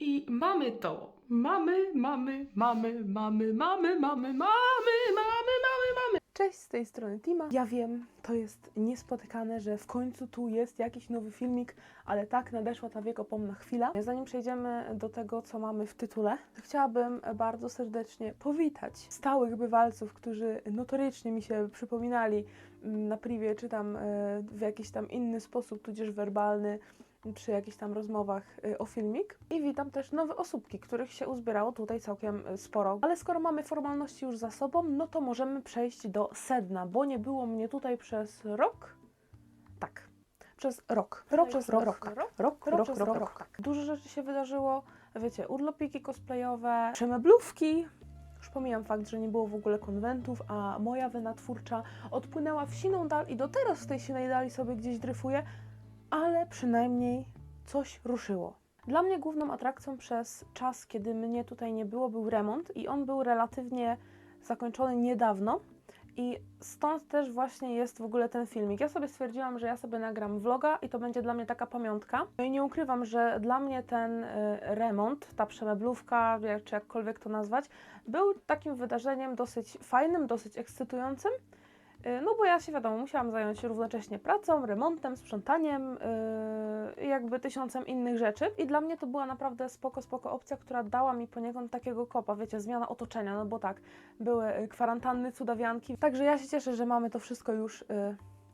I mamy to. Mamy, mamy, mamy, mamy, mamy, mamy, mamy, mamy, mamy, mamy. Cześć, z tej strony Tima. Ja wiem, to jest niespotykane, że w końcu tu jest jakiś nowy filmik, ale tak nadeszła ta wiekopomna chwila. Zanim przejdziemy do tego, co mamy w tytule, chciałabym bardzo serdecznie powitać stałych bywalców, którzy notorycznie mi się przypominali mm, na privie, czy tam e, w jakiś tam inny sposób, tudzież werbalny, przy jakichś tam rozmowach y, o filmik. I witam też nowe osóbki, których się uzbierało tutaj całkiem y, sporo. Ale skoro mamy formalności już za sobą, no to możemy przejść do sedna, bo nie było mnie tutaj przez rok. Tak. Przez rok. Rok, przez rok. Rok, rok, rok, rok, rok, rok, rok. Dużo rzeczy się wydarzyło. Wiecie, urlopiki cosplayowe, przemeblówki. Już pomijam fakt, że nie było w ogóle konwentów, a moja wena twórcza odpłynęła w siną dal i do teraz w tej sinej dali sobie gdzieś dryfuje, ale przynajmniej coś ruszyło. Dla mnie główną atrakcją przez czas, kiedy mnie tutaj nie było, był remont i on był relatywnie zakończony niedawno. I stąd też właśnie jest w ogóle ten filmik. Ja sobie stwierdziłam, że ja sobie nagram vloga i to będzie dla mnie taka pamiątka. No i nie ukrywam, że dla mnie ten y, remont, ta przemeblówka, czy jakkolwiek to nazwać, był takim wydarzeniem dosyć fajnym, dosyć ekscytującym. Y, No bo ja się wiadomo, musiałam zająć się równocześnie pracą, remontem, sprzątaniem yy, jakby tysiącem innych rzeczy. I dla mnie to była naprawdę spoko, spoko opcja, która dała mi poniekąd takiego kopa, wiecie, zmiana otoczenia, no bo tak, były y, kwarantanny, cudawianki. Także ja się cieszę, że mamy to wszystko już y,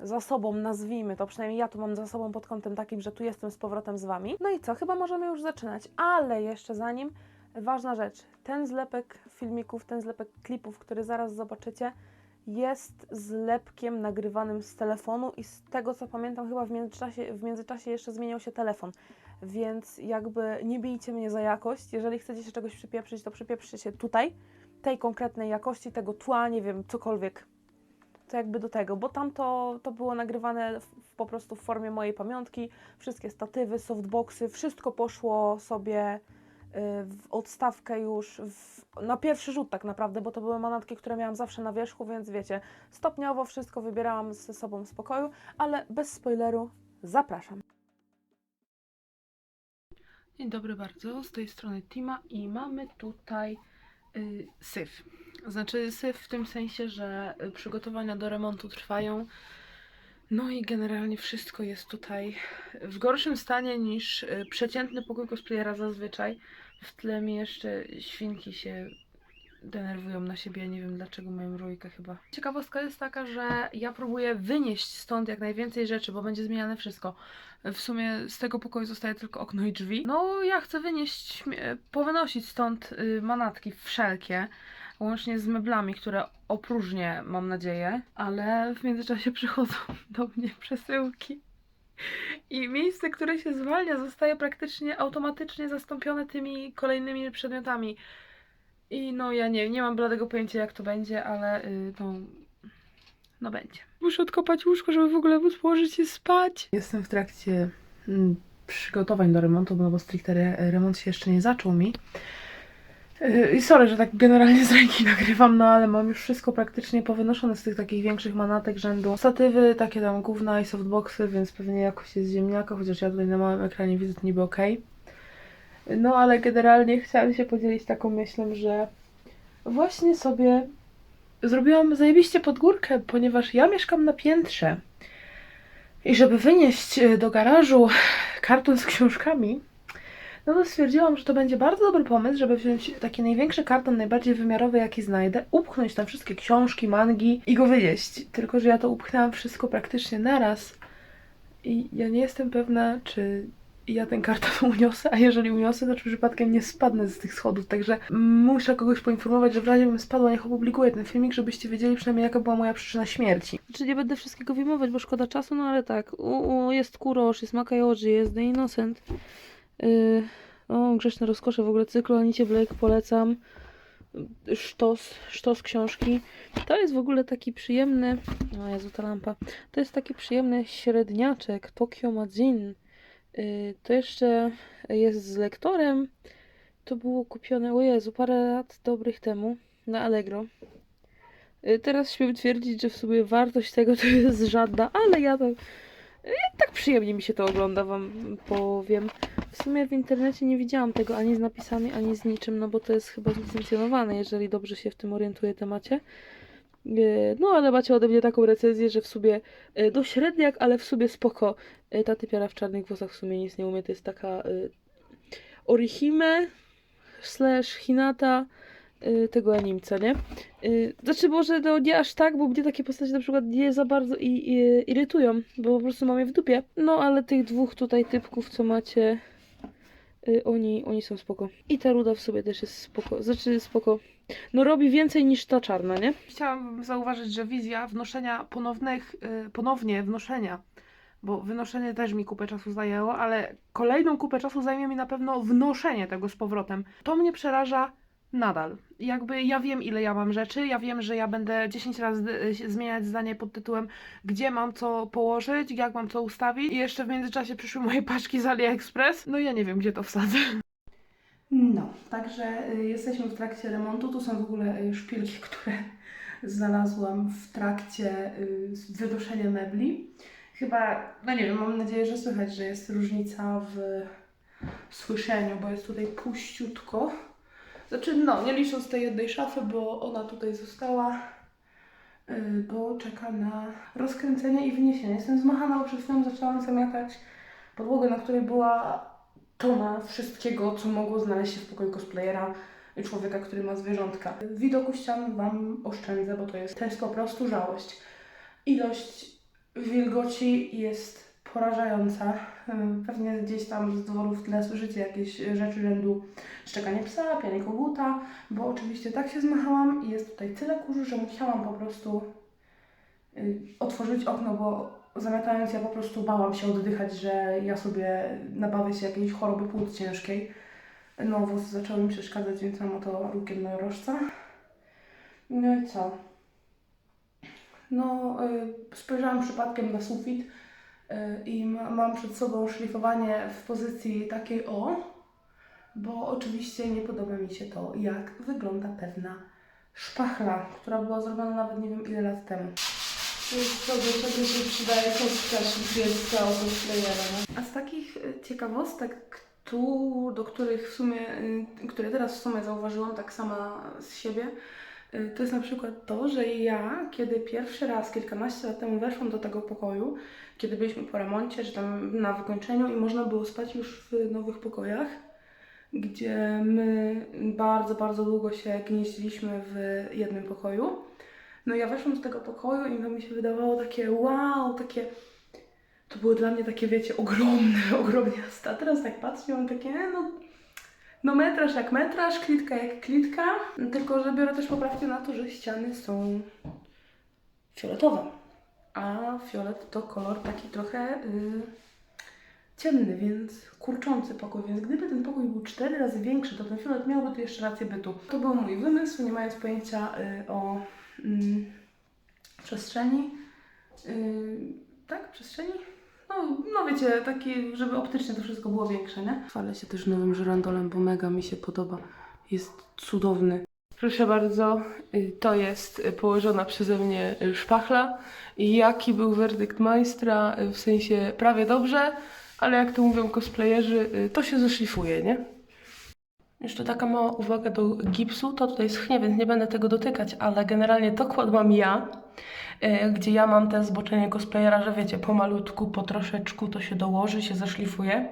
za sobą, nazwijmy to, przynajmniej ja to mam za sobą pod kątem takim, że tu jestem z powrotem z Wami. No i co, chyba możemy już zaczynać, ale jeszcze zanim, ważna rzecz, ten zlepek filmików, ten zlepek klipów, który zaraz zobaczycie, jest zlepkiem nagrywanym z telefonu i z tego co pamiętam chyba w międzyczasie, w międzyczasie jeszcze zmieniał się telefon, więc jakby nie bijcie mnie za jakość, jeżeli chcecie się czegoś przypieprzyć, to przypieprzcie się tutaj, tej konkretnej jakości, tego tła, nie wiem, cokolwiek, to jakby do tego, bo tam to, to było nagrywane w, po prostu w formie mojej pamiątki, wszystkie statywy, softboxy, wszystko poszło sobie w odstawkę już w, na pierwszy rzut tak naprawdę, bo to były manatki, które miałam zawsze na wierzchu, więc wiecie, stopniowo wszystko wybierałam ze sobą w spokoju, ale bez spoileru zapraszam. Dzień dobry bardzo, z tej strony Tima i mamy tutaj y, syf. Znaczy syf w tym sensie, że y, przygotowania do remontu trwają. No i generalnie wszystko jest tutaj w gorszym stanie niż y, przeciętny pokój cosplayera zazwyczaj. W tle mi jeszcze świnki się denerwują na siebie, nie wiem dlaczego mają rójkę chyba. Ciekawostka jest taka, że ja próbuję wynieść stąd jak najwięcej rzeczy, bo będzie zmieniane wszystko. W sumie z tego pokoju zostaje tylko okno i drzwi. No ja chcę wynieść, śmie- powynosić stąd y, manatki wszelkie, łącznie z meblami, które opróżnię, mam nadzieję, ale w międzyczasie przychodzą do mnie przesyłki. I miejsce, które się zwalnia, zostaje praktycznie automatycznie zastąpione tymi kolejnymi przedmiotami. I no ja nie, nie mam bladego pojęcia jak to będzie, ale y, no, no będzie. Muszę odkopać łóżko, żeby w ogóle móc położyć się spać. Jestem w trakcie mm, przygotowań do remontu, no bo stricte re, remont się jeszcze nie zaczął mi. Y, I sorry, że tak generalnie z ręki nagrywam, no ale mam już wszystko praktycznie powynoszone z tych takich większych manatek rzędu. Statywy, takie tam gówna i softboxy, więc pewnie jakoś jest ziemniaka, chociaż ja tutaj na małym ekranie widzę to niby okej. No ale generalnie chciałam się podzielić taką myślą, że właśnie sobie zrobiłam zajebiście pod górkę, ponieważ ja mieszkam na piętrze. I żeby wynieść e, do garażu karton z książkami, no to stwierdziłam, że to będzie bardzo dobry pomysł, żeby wziąć taki największy karton, najbardziej wymiarowy, jaki znajdę, upchnąć tam wszystkie książki, mangi i go wynieść. Tylko, że ja to upchnęłam wszystko praktycznie naraz i ja nie jestem pewna, czy ja ten karton uniosę, a jeżeli uniosę, to czy przypadkiem nie spadnę z tych schodów, także muszę kogoś poinformować, że w razie bym spadła, niech opublikuję ten filmik, żebyście wiedzieli przynajmniej jaka była moja przyczyna śmierci. Znaczy nie będę wszystkiego wyjmować, bo szkoda czasu, no ale tak, u, u, jest Kurosz, jest Makajoji, jest The Innocent, o, Grzeczne Rozkosze, w ogóle cyklonicie Blake polecam, sztos, sztos książki. To jest w ogóle taki przyjemny, o Jezu, ta lampa, to jest taki przyjemny średniaczek, Tokyo Majin. Yy, To jeszcze jest z lektorem. To było kupione, o Jezu, parę lat dobrych temu na Allegro. Yy, Teraz śmiem twierdzić, że w sumie wartość tego to jest żadna, ale ja Tak przyjemnie mi się to ogląda, wam powiem. W sumie w internecie nie widziałam tego ani z napisami, ani z niczym, no bo to jest chyba zlicencjonowane, jeżeli dobrze się w tym orientuję temacie. E, No, ale macie ode mnie taką recenzję, że w sumie e, do średniak, ale w sumie spoko. E, Ta typiara w czarnych włosach w sumie nic nie umie, to jest taka Orihime slash Hinata tego animca, nie? Znaczy może no nie aż tak, bo mnie takie postacie na przykład nie za bardzo i, i, irytują, bo po prostu mam je w dupie. No, ale tych dwóch tutaj typków, co macie, y, oni, oni są spoko. I ta ruda w sobie też jest spoko. Znaczy spoko. No robi więcej niż ta czarna, nie? Chciałam zauważyć, że wizja wnoszenia ponownych, y, ponownie wnoszenia, bo wynoszenie też mi kupę czasu zajęło, ale kolejną kupę czasu zajmie mi na pewno wnoszenie tego z powrotem. To mnie przeraża nadal. Jakby ja wiem, ile ja mam rzeczy, ja wiem, że ja będę 10 razy y, zmieniać zdanie pod tytułem, gdzie mam co położyć, jak mam co ustawić i jeszcze w międzyczasie przyszły moje paczki z AliExpress. No ja nie wiem, gdzie to wsadzę. No, także y, jesteśmy w trakcie remontu. Tu są w ogóle y, szpilki, które znalazłam w trakcie y, wynoszenia mebli. Chyba, no nie wiem, mam nadzieję, że słychać, że jest różnica w słyszeniu, bo jest tutaj puściutko. Znaczy, no, nie licząc tej jednej szafy, bo ona tutaj została, y, bo czeka na rozkręcenie i wyniesienie. Jestem zmachana, bo przed chwilą zaczęłam zamiatać podłogę, na której była tona wszystkiego, co mogło znaleźć się w pokoju cosplayera i człowieka, który ma zwierzątka. Widoku ścian Wam oszczędzę, bo to jest, to jest po prostu żałość. Ilość wilgoci jest porażająca. Pewnie gdzieś tam z dworów w tle słyszycie jakieś rzeczy rzędu szczekanie psa, pianie koguta, bo oczywiście tak się zmachałam i jest tutaj tyle kurzu, że musiałam po prostu y, otworzyć okno, bo zamiatając ja po prostu bałam się oddychać, że ja sobie nabawię się jakiejś choroby płuc ciężkiej. No, włosy zaczęły mi przeszkadzać, więc mam oto rukiem jednorożca. No i co? No, y, spojrzałam przypadkiem na sufit i ma, mam przed sobą szlifowanie w pozycji takiej o, bo oczywiście nie podoba mi się to, jak wygląda pewna szpachla, która była zrobiona nawet nie wiem ile lat temu. Jest to, do czego się przydaje kostka szlifierska od no. A z takich y, ciekawostek, tu, do których w sumie, y, które teraz w sumie zauważyłam tak sama z siebie, to jest na przykład to, że ja, kiedy pierwszy raz, kilkanaście lat temu weszłam do tego pokoju, kiedy byliśmy po remoncie, czy tam na wykończeniu i można było spać już w nowych pokojach, gdzie my bardzo, bardzo długo się gnieździliśmy w jednym pokoju. No ja weszłam do tego pokoju i mi się wydawało takie wow, takie... To było dla mnie takie, wiecie, ogromne, ogromniaste. A teraz tak patrzę i mam takie, e, no... No metraż jak metraż, klitka jak klitka. Tylko, że biorę też poprawkę na to, że ściany są fioletowe. A fiolet to kolor taki trochę y, ciemny, więc kurczący pokój. Więc gdyby ten pokój był cztery razy większy, to ten fiolet miałby tu jeszcze rację bytu. To był mój wymysł, nie mając pojęcia y, o mm, przestrzeni. Yy, tak, przestrzeni? No, no wiecie, taki, żeby optycznie to wszystko było większe, nie? Chwalę się też nowym żyrandolem, bo mega mi się podoba. Jest cudowny. Proszę bardzo, y, to jest y, położona przeze mnie y, szpachla. I jaki był werdykt majstra? W sensie prawie dobrze, ale jak to mówią cosplayerzy, to się zeszlifuje, nie? Jeszcze taka mała uwaga do gipsu, to tutaj schnie, więc nie będę tego dotykać, ale generalnie to kładłam ja, gdzie ja mam te zboczenie cosplayera, że wiecie, pomalutku, po troszeczku to się dołoży, się zaszlifuje.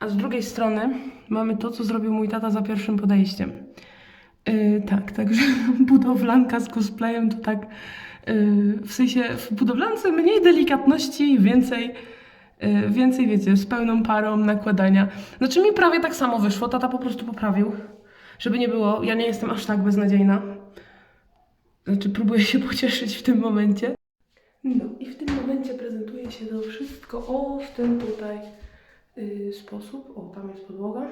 A z drugiej strony mamy to, co zrobił mój tata za pierwszym podejściem. E, tak, także budowlanka z cosplayem to tak, e, w sensie w budowlance mniej delikatności, więcej Y, Więcej wiecie, z pełną parą nakładania. Znaczy mi prawie tak samo wyszło, tata po prostu poprawił. Żeby nie było, ja nie jestem aż tak beznadziejna. Znaczy próbuję się pocieszyć w tym momencie. No i w tym momencie prezentuje się to wszystko o w ten tutaj y, sposób. O, tam jest podłoga.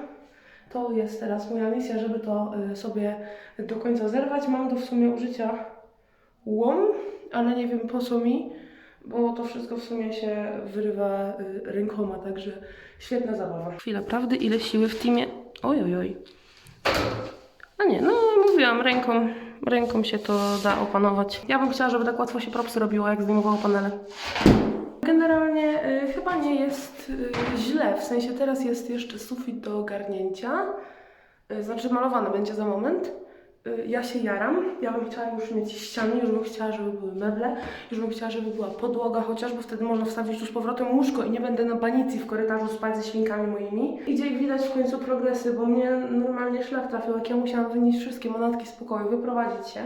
To jest teraz moja misja, żeby to y, sobie do końca zerwać. Mam do w sumie użycia łom, ale nie wiem po co mi bo to wszystko w sumie się wyrywa y, rękoma, także świetna zabawa. Chwila prawdy, ile siły w teamie? Oj, oj, oj. A nie, no mówiłam, ręką, ręką się to da opanować. Ja bym chciała, żeby tak łatwo się propsy robiło, jak zdejmowało panele. Generalnie y, chyba nie jest y, źle, w sensie teraz jest jeszcze sufit do ogarnięcia, y, znaczy malowany będzie za moment. Y, ja się jaram, ja bym chciała już mieć ściany, już bym chciała, żeby były meble, już bym chciała, żeby była podłoga chociaż, bo wtedy można wstawić tu z powrotem łóżko i nie będę na banicji w korytarzu spać ze świnkami moimi. Idzie jak widać w końcu progresy, bo mnie normalnie szlak trafił, jak ja musiałam wynieść wszystkie manatki z pokoju, wyprowadzić się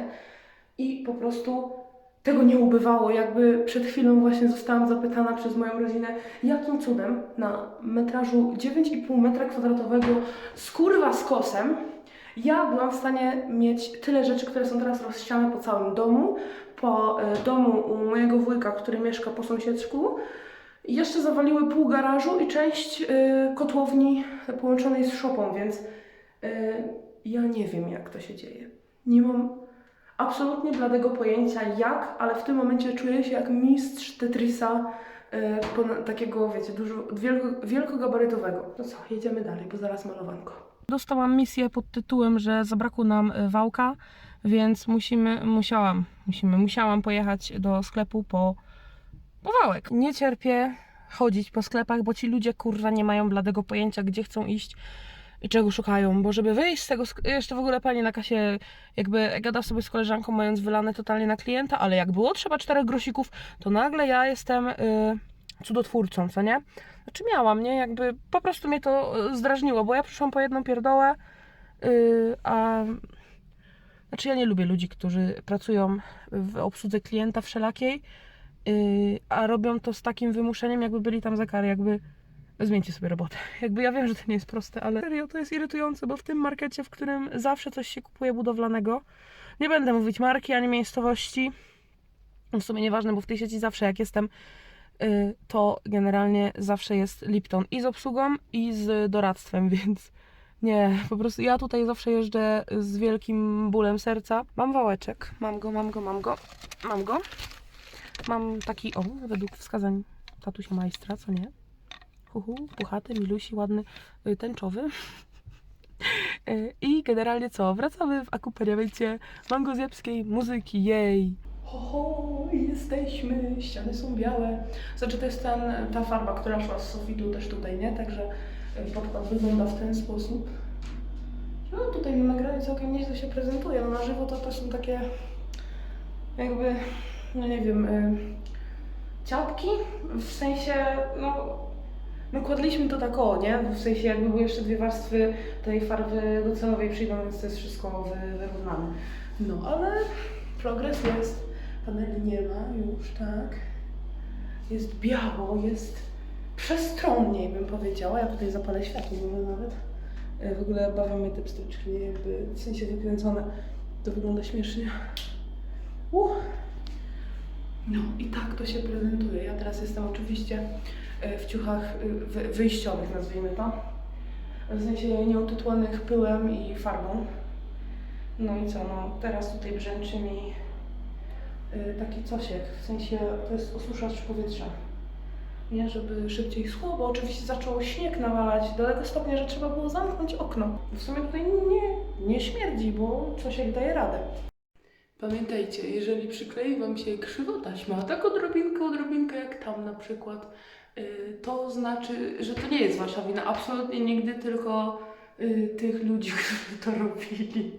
i po prostu tego nie ubywało. Jakby przed chwilą właśnie zostałam zapytana przez moją rodzinę, jakim cudem na metrażu 9,5 metra kwadratowego z kurwa z kosem ja byłam w stanie mieć tyle rzeczy, które są teraz rozsiane po całym domu, po e, domu u mojego wujka, który mieszka po sąsiedzku. Jeszcze zawaliły pół garażu i część e, kotłowni połączonej z szopą, więc e, ja nie wiem, jak to się dzieje. Nie mam absolutnie bladego pojęcia jak, ale w tym momencie czuję się jak mistrz Tetrisa takiego, wiecie, dużo, wielko, wielkogabarytowego. No co, jedziemy dalej, bo zaraz malowanko. Dostałam misję pod tytułem, że zabrakło nam e, wałka, więc musimy, musiałam, musimy, musiałam pojechać do sklepu po, po wałek. Nie cierpię chodzić po sklepach, bo ci ludzie kurwa nie mają bladego pojęcia, gdzie chcą iść i czego szukają, bo żeby wyjść z tego, jeszcze w ogóle pani na kasie jakby gada sobie z koleżanką, mając wylane totalnie na klienta, ale jak było trzeba czterech grosików, to nagle ja jestem y, cudotwórcą, co nie? Znaczy miałam, nie? Jakby po prostu mnie to y, zdrażniło, bo ja przyszłam po jedną pierdołę, y, a... Znaczy ja nie lubię ludzi, którzy pracują w obsłudze klienta wszelakiej, y, a robią to z takim wymuszeniem, jakby byli tam za karę, jakby zmieńcie sobie robotę. Jakby ja wiem, że to nie jest proste, ale serio to jest irytujące, bo w tym markecie, w którym zawsze coś się kupuje budowlanego, nie będę mówić marki ani miejscowości, w sumie nieważne, bo w tej sieci zawsze jak jestem, to generalnie zawsze jest Lipton i z obsługą i z doradztwem, więc nie, po prostu ja tutaj zawsze jeżdżę z wielkim bólem serca. Mam wałeczek, mam go, mam go, mam go, mam go. Mam taki, o, według wskazań tatusia majstra, co nie? Huhu, puchaty, milusi, ładny, y, tęczowy. Y, I generalnie co? Wracamy w akumpaniamencie mangozjebskiej muzyki, jej! Ho, ho, jesteśmy, ściany są białe. Znaczy to jest ten, ta farba, która szła z sufitu też tutaj, nie? Także y, podkład wygląda w ten sposób. No tutaj na nagraniu całkiem nieźle się prezentuje, no na żywo to też są takie jakby, no nie wiem, y, ciapki, w sensie, no My kładliśmy to tak o, nie? W sensie jakby były jeszcze dwie warstwy tej farby docelowej przyjdą, więc to jest wszystko wy, wyrównane. No, ale progres jest. Paneli nie ma już, tak. Jest biało, jest przestronniej bym powiedziała. Ja tutaj zapalę światło może nawet. E, W ogóle bawią mnie te pstryczki, nie? Jakby w sensie wykręcone. To wygląda śmiesznie. Uh. No i tak to się prezentuje. Ja teraz jestem oczywiście e, w ciuchach e, wy- wyjściowych, nazwijmy to. W sensie nieutytłanych pyłem i farbą. No i co, no teraz tutaj brzęczy mi taki cosiek, w sensie to jest osuszacz powietrza. Nie, żeby szybciej schło, bo oczywiście zaczął śnieg nawalać do tego stopnia, że trzeba było zamknąć okno. W sumie tutaj nie, nie śmierdzi, bo cosiek daje radę. Pamiętajcie, jeżeli przyklei Wam się krzywo taśma, tak odrobinkę, odrobinkę jak tam na przykład, y, to znaczy, że to nie jest Wasza wina. Absolutnie nigdy, tylko y, tych ludzi, którzy to robili.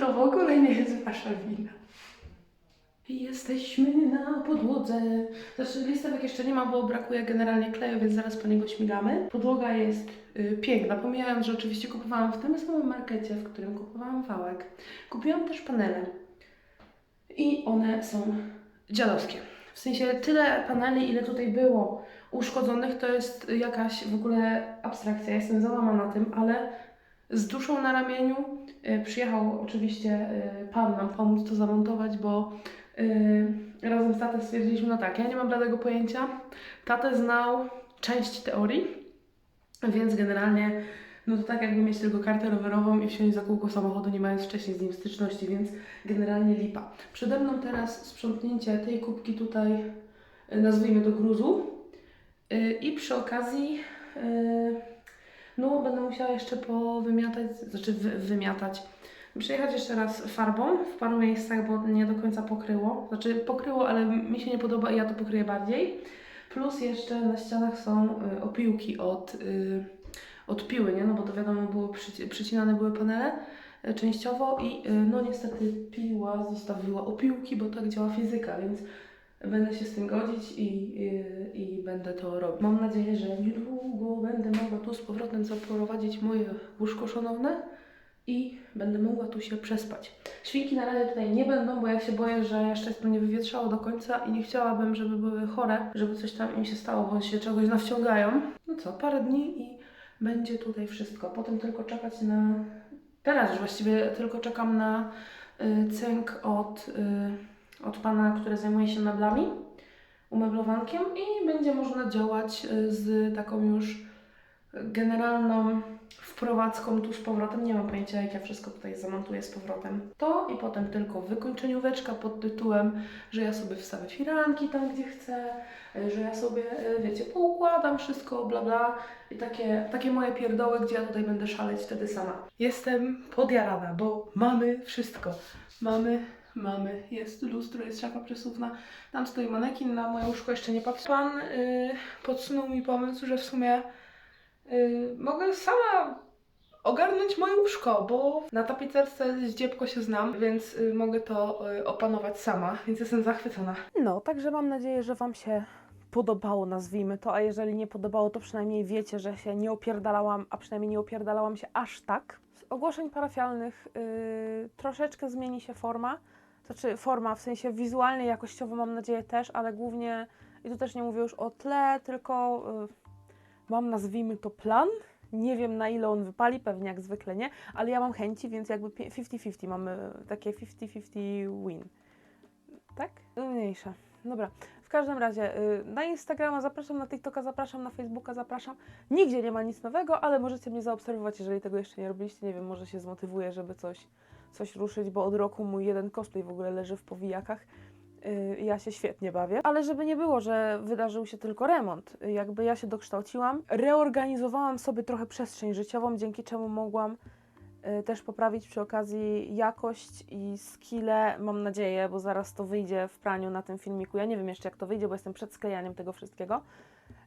To w ogóle nie jest Wasza wina. Jesteśmy na podłodze. Znaczy listewek jeszcze nie ma, bo brakuje generalnie kleju, więc zaraz po niego śmigamy. Podłoga jest y, piękna, pomijając, że oczywiście kupowałam w tym samym markecie, w którym kupowałam wałek. Kupiłam też panele. I one są dziadowskie. W sensie tyle paneli, ile tutaj było uszkodzonych, to jest jakaś w ogóle abstrakcja. Jestem załamana tym, ale z duszą na ramieniu y, przyjechał oczywiście y, pan nam pomóc to zamontować, bo y, razem z tatą stwierdziliśmy, no tak, ja nie mam bladego pojęcia. Tatę znał część teorii, więc generalnie no to tak jakby mieć tylko kartę rowerową i wsiąść za kółko samochodu, nie mając wcześniej z nim styczności, więc generalnie lipa. Przede mną teraz sprzątnięcie tej kubki tutaj, y, nazwijmy do gruzu. Y, I przy okazji, no będę musiała jeszcze powymiatać, znaczy wy, wymiatać, przejechać jeszcze raz farbą w paru miejscach, bo nie do końca pokryło. Znaczy pokryło, ale mi się nie podoba i ja to pokryję bardziej. Plus jeszcze na ścianach są y, opiłki od, y, od piły, nie? No bo to wiadomo, było przyci- przycinane były panele y, częściowo i y, no niestety piła zostawiła opiłki, bo tak działa fizyka, więc będę się z tym godzić i, y, i będę to robić. Mam nadzieję, że niedługo będę mogła tu z powrotem zaprowadzić moje łóżko szanowne i będę mogła tu się przespać. Świnki na razie tutaj nie będą, bo ja się boję, że jeszcze jest to nie wywietrzało do końca i nie chciałabym, żeby były chore, żeby coś tam im się stało, bo się czegoś nawciągają. No co, parę dni i będzie tutaj wszystko. Potem tylko czekać na... Teraz już właściwie tylko czekam na y, cynk od, y, od pana, który zajmuje się meblami, umeblowankiem i będzie można działać y, z taką już generalną wprowadzką tu z powrotem. Nie mam pojęcia, jak ja wszystko tutaj zamontuję z powrotem. To i potem tylko wykończenióweczka pod tytułem, że ja sobie wstawię firanki tam, gdzie chcę, y, że ja sobie, y, wiecie, poukładam wszystko, bla bla. I takie, takie moje pierdoły, gdzie ja tutaj będę szaleć wtedy sama. Jestem podjarana, bo mamy wszystko. Mamy, mamy, jest lustro, jest szafa przesuwna. Tam stoi manekin, na moje łóżko jeszcze nie patrzę. Pan y, podsunął mi pomysł, że w sumie y, mogę sama ogarnąć moje łóżko, bo na tapicerce z dziebko się znam, więc y, mogę to y, opanować sama, więc jestem zachwycona. No, także mam nadzieję, że Wam się podobało, nazwijmy to, a jeżeli nie podobało, to przynajmniej wiecie, że się nie opierdalałam, a przynajmniej nie opierdalałam się aż tak. Z ogłoszeń parafialnych y, troszeczkę zmieni się forma, znaczy forma w sensie wizualnie, jakościowo mam nadzieję też, ale głównie, i tu też nie mówię już o tle, tylko y, mam nazwijmy to plan. Nie wiem na ile on wypali, pewnie jak zwykle nie, ale ja mam chęci, więc jakby pie- 50-50, mamy takie 50-50 win. Tak? Mniejsza. Dobra. W każdym razie y, na Instagrama zapraszam, na TikToka zapraszam, na Facebooka zapraszam. Nigdzie nie ma nic nowego, ale możecie mnie zaobserwować, jeżeli tego jeszcze nie robiliście. Nie wiem, może się zmotywuję, żeby coś, coś ruszyć, bo od roku mój jeden cosplay w ogóle leży w powijakach. Y, Ja się świetnie bawię, ale żeby nie było, że wydarzył się tylko remont. Jakby ja się dokształciłam, reorganizowałam sobie trochę przestrzeń życiową, dzięki czemu mogłam y, też poprawić przy okazji jakość i skille, mam nadzieję, bo zaraz to wyjdzie w praniu na tym filmiku. Ja nie wiem jeszcze jak to wyjdzie, bo jestem przed sklejaniem tego wszystkiego.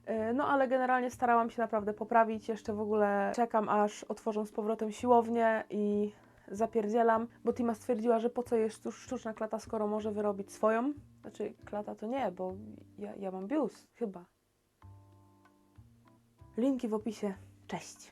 Y, No ale generalnie starałam się naprawdę poprawić. Jeszcze w ogóle czekam aż otworzą z powrotem siłownię i zapierdzielam, bo Tima stwierdziła, że po co jest sztu- sztuczna klata, skoro może wyrobić swoją. Znaczy klata to nie, bo ja, ja mam biust, chyba. Linki w opisie. Cześć!